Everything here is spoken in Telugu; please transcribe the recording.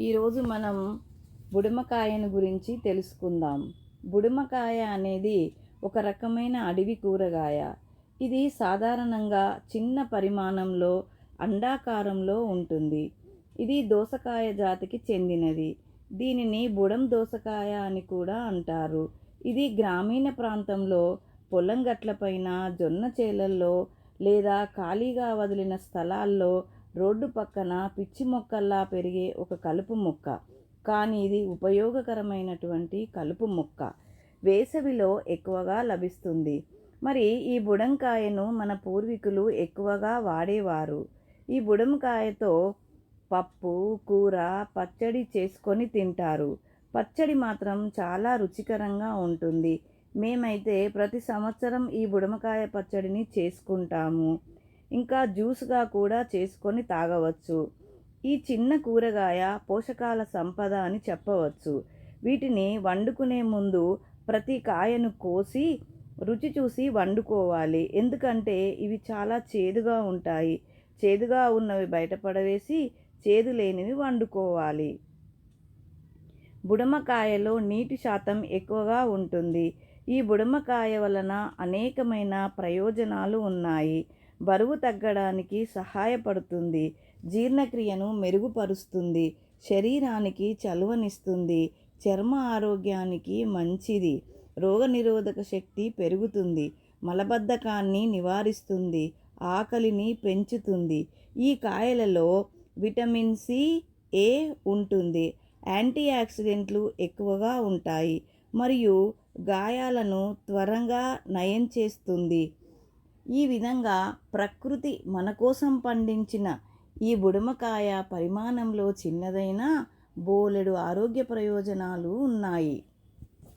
ఈరోజు మనం బుడమకాయను గురించి తెలుసుకుందాం. బుడమకాయ అనేది ఒక రకమైన అడవి కూరగాయ. ఇది సాధారణంగా చిన్న పరిమాణంలో అండాకారంలో ఉంటుంది. ఇది దోసకాయ జాతికి చెందినది. దీనిని బుడం దోసకాయ అని కూడా అంటారు. ఇది గ్రామీణ ప్రాంతంలో పొలం గట్లపైన జొన్న చేలల్లో లేదా ఖాళీగా వదిలిన స్థలాల్లో రోడ్డు పక్కన పిచ్చి మొక్కల్లా పెరిగే ఒక కలుపు మొక్క. కానీ ఇది ఉపయోగకరమైనటువంటి కలుపు మొక్క. వేసవిలో ఎక్కువగా లభిస్తుంది. మరి ఈ బుడంకాయను మన పూర్వీకులు ఎక్కువగా వాడేవారు. ఈ బుడంకాయతో పప్పు కూర పచ్చడి చేసుకొని తింటారు. పచ్చడి మాత్రం చాలా రుచికరంగా ఉంటుంది. మేమైతే ప్రతి సంవత్సరం ఈ బుడమకాయ పచ్చడిని చేసుకుంటాము. ఇంకా జ్యూస్గా కూడా చేసుకొని తాగవచ్చు. ఈ చిన్న కూరగాయ పోషకాల సంపద అని చెప్పవచ్చు. వీటిని వండుకునే ముందు ప్రతి కాయను కోసి రుచి చూసి వండుకోవాలి. ఎందుకంటే ఇవి చాలా చేదుగా ఉంటాయి. చేదుగా ఉన్నవి బయటపడవేసి చేదు లేనివి వండుకోవాలి. బుడమకాయలో నీటి శాతం ఎక్కువగా ఉంటుంది. ఈ బుడమకాయ వలన అనేకమైన ప్రయోజనాలు ఉన్నాయి. బరువు తగ్గడానికి సహాయపడుతుంది. జీర్ణక్రియను మెరుగుపరుస్తుంది. శరీరానికి చలువనిస్తుంది. చర్మ ఆరోగ్యానికి మంచిది. రోగనిరోధక శక్తి పెరుగుతుంది. మలబద్ధకాన్ని నివారిస్తుంది. ఆకలిని పెంచుతుంది. ఈ కాయలలో విటమిన్ సి ఏ ఉంటుంది. యాంటీ ఆక్సిడెంట్లు ఎక్కువగా ఉంటాయి. మరియు గాయాలను త్వరగా నయం చేస్తుంది. ఈ విధంగా ప్రకృతి మన కోసం పండించిన ఈ బుడమకాయ పరిమాణంలో చిన్నదైనా బోలెడు ఆరోగ్య ప్రయోజనాలు ఉన్నాయి.